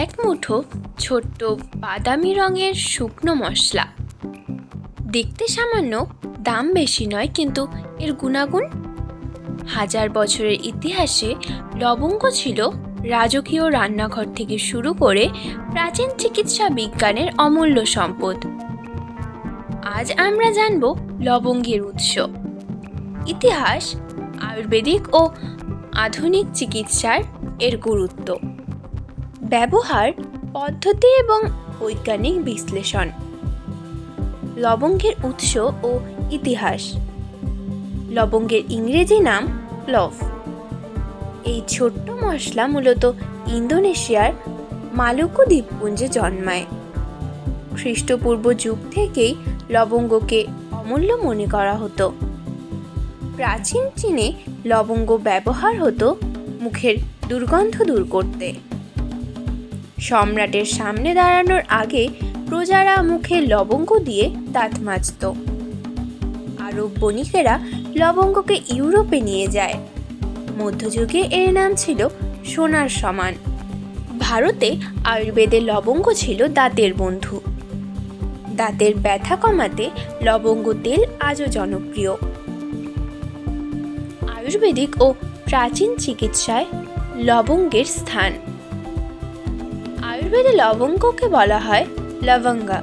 এক মুঠো ছোট্ট বাদামি রঙের শুকনো মশলা। দেখতে সামান্য দাম বেশি নয়, কিন্তু এর গুণাগুণ? হাজার বছরের ইতিহাসে লবঙ্গ ছিল রাজকীয় রান্নাঘর থেকে শুরু করে প্রাচীন চিকিৎসা বিজ্ঞানের অমূল্য সম্পদ। আজ আমরা জানব লবঙ্গের উৎস। ইতিহাস, আয়ুর্বেদিক ও আধুনিক চিকিৎসার এর গুরুত্ব। ব্যবহার, পদ্ধতি এবং বৈজ্ঞানিক বিশ্লেষণ। লবঙ্গের উৎস ও ইতিহাস। লবঙ্গের ইংরেজি নাম ক্লভ এই ছোট্ট মশলা মূলত ইন্দোনেশিয়ার মালুকু দ্বীপপুঞ্জে জন্মায়। খ্রিস্টপূর্ব যুগ থেকেই লবঙ্গকে অমূল্য মনে করা হতো। প্রাচীন চীনে লবঙ্গ ব্যবহার হতো মুখের দুর্গন্ধ দূর করতে। সম্রাটের সামনে দাঁড়ানোর আগে প্রজারা মুখে লবঙ্গ দিয়ে দাঁত মাজত। আরব বণিকেরা লবঙ্গকে ইউরোপে নিয়ে যায়। মধ্যযুগে এর নাম ছিল সোনার সমান। ভারতে আয়ুর্বেদে লবঙ্গ ছিল দাঁতের বন্ধু। দাঁতের ব্যথা কমাতে লবঙ্গ তেল আজও জনপ্রিয়। আয়ুর্বেদিক ও প্রাচীন চিকিৎসায় লবঙ্গের স্থান। আয়ুর্বেদে লবঙ্গকে বলা হয় লবঙ্গা।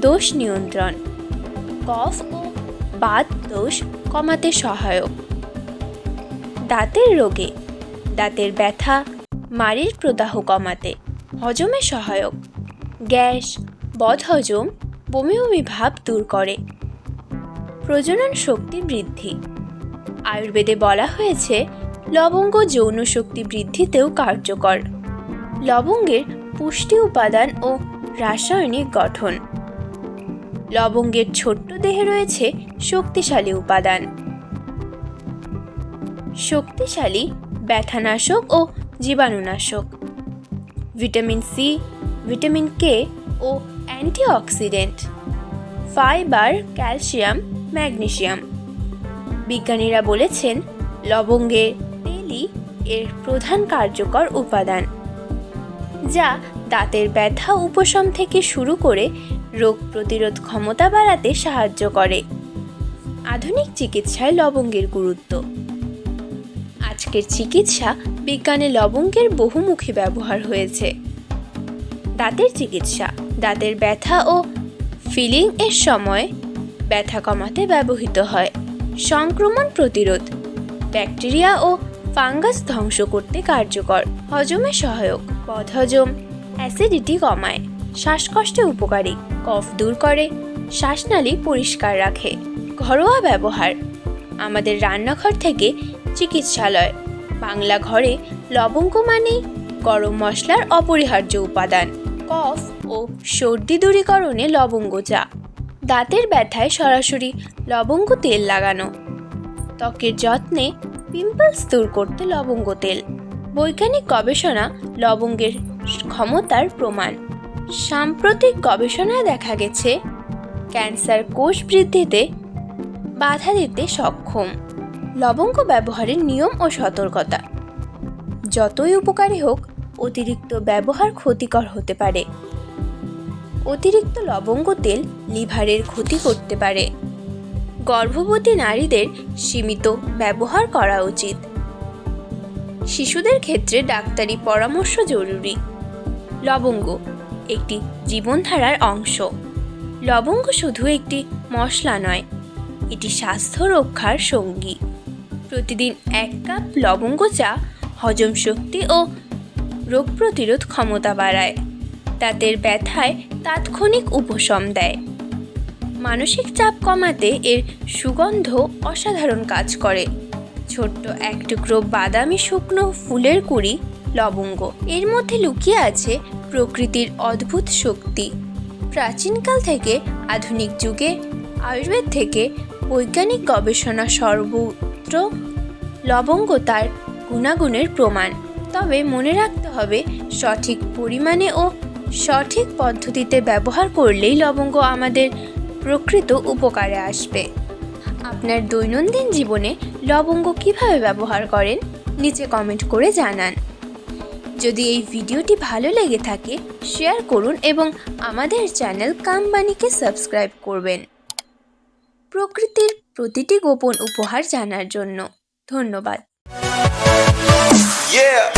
দোষ নিয়ন্ত্রণ। কফ ও বাত দোষ কমাতে সহায়ক। দাঁতের রোগে। দাঁতের ব্যথা মাড়ির প্রদাহ কমাতে হজমে সহায়ক। গ্যাস, বদহজম, বমি বমি ভাব দূর করে। প্রজনন শক্তি বৃদ্ধি। আয়ুর্বেদে বলা হয়েছে, লবঙ্গ যৌন শক্তি বৃদ্ধিতেও কার্যকর। লবঙ্গের পুষ্টি উপাদান ও রাসায়নিক গঠন। লবঙ্গের ছোট্ট দেহে রয়েছে শক্তিশালী উপাদান। শক্তিশালী ব্যথানাশক ও জীবাণুনাশক। ভিটামিন সি ভিটামিন কে ও অ্যান্টিঅক্সিডেন্ট। Fibre, calcium, magnesium. বিজ্ঞানীরা বলেছেন লবঙ্গের তেলই এর প্রধান কার্যকর উপাদান। যা দাঁতের ব্যথা উপশম থেকে শুরু করে রোগ প্রতিরোধ ক্ষমতা বাড়াতে সাহায্য করে। আধুনিক চিকিৎসায় লবঙ্গের গুরুত্ব। আজকের চিকিৎসা বিজ্ঞানে লবঙ্গের বহুমুখী ব্যবহার হয়েছে। দাঁতের চিকিৎসা, দাঁতের ব্যথা ও ফিলিং এর সময় ব্যথা কমাতে ব্যবহৃত হয়। সংক্রমণ প্রতিরোধ, ব্যাকটেরিয়া ও ফাঙ্গাস ধ্বংস করতে কার্যকর, হজমে সহায়ক। বদহজম অ্যাসিডিটি কমায়, শ্বাসকষ্টে উপকারী, কফ দূর করে, শ্বাসনালী পরিষ্কার রাখে, ঘরোয়া ব্যবহার। আমাদের রান্নাঘর থেকে চিকিৎসালয়। বাংলা ঘরে লবঙ্গ মানেই গরম মশলার অপরিহার্য উপাদান। কফ ও সর্দি দূরীকরণে লবঙ্গ চা। দাঁতের ব্যথায় সরাসরি লবঙ্গ তেল লাগানো। ত্বকের যত্নে পিম্পলস দূর করতে লবঙ্গ তেল। বৈজ্ঞানিক গবেষণা লবঙ্গের ক্ষমতার প্রমাণ। সাম্প্রতিক গবেষণায় দেখা গেছে, ক্যান্সার কোষ বৃদ্ধিতে বাধা দিতে সক্ষম। লবঙ্গ ব্যবহারের নিয়ম ও সতর্কতা। যতই উপকারী হোক, অতিরিক্ত ব্যবহার ক্ষতিকর হতে পারে। অতিরিক্ত লবঙ্গ তেল লিভারের ক্ষতি করতে পারে। গর্ভবতী নারীদের সীমিত ব্যবহার করা উচিত। শিশুদের ক্ষেত্রে ডাক্তারি পরামর্শ জরুরি। লবঙ্গ, একটি জীবনধারার অংশ। লবঙ্গ শুধু একটি মশলা নয়, এটি স্বাস্থ্য রক্ষার সঙ্গী। প্রতিদিন এক কাপ লবঙ্গ চা হজম শক্তি ও রোগ প্রতিরোধ ক্ষমতা বাড়ায়। দাঁতের ব্যথায় তাৎক্ষণিক উপশম দেয়। মানসিক চাপ কমাতে এর সুগন্ধ অসাধারণ কাজ করে। ছোট্ট এক টুকরো বাদামি শুকনো ফুলের কুড়ি, লবঙ্গ। এর মধ্যে লুকিয়ে আছে প্রকৃতির অদ্ভুত শক্তি। প্রাচীনকাল থেকে, আধুনিক যুগে, আয়ুর্বেদ থেকে বৈজ্ঞানিক গবেষণা সর্বত্র লবঙ্গ তার গুণাগুণের প্রমাণ। তবে মনে রাখতে হবে, সঠিক পরিমাণে ও সঠিক পদ্ধতিতে ব্যবহার করলেই লবঙ্গ আমাদের প্রকৃত উপকারে আসবে। আপনার দৈনন্দিন জীবনে লবঙ্গ কীভাবে ব্যবহার করেন, নিচে কমেন্ট করে জানান। যদি এই ভিডিওটি ভালো লেগে থাকে, শেয়ার করুন এবং আমাদের চ্যানেল কামবানিকে সাবস্ক্রাইব করবেন। প্রকৃতির প্রতিটি গোপন উপহার জানার জন্য ধন্যবাদ। Yeah.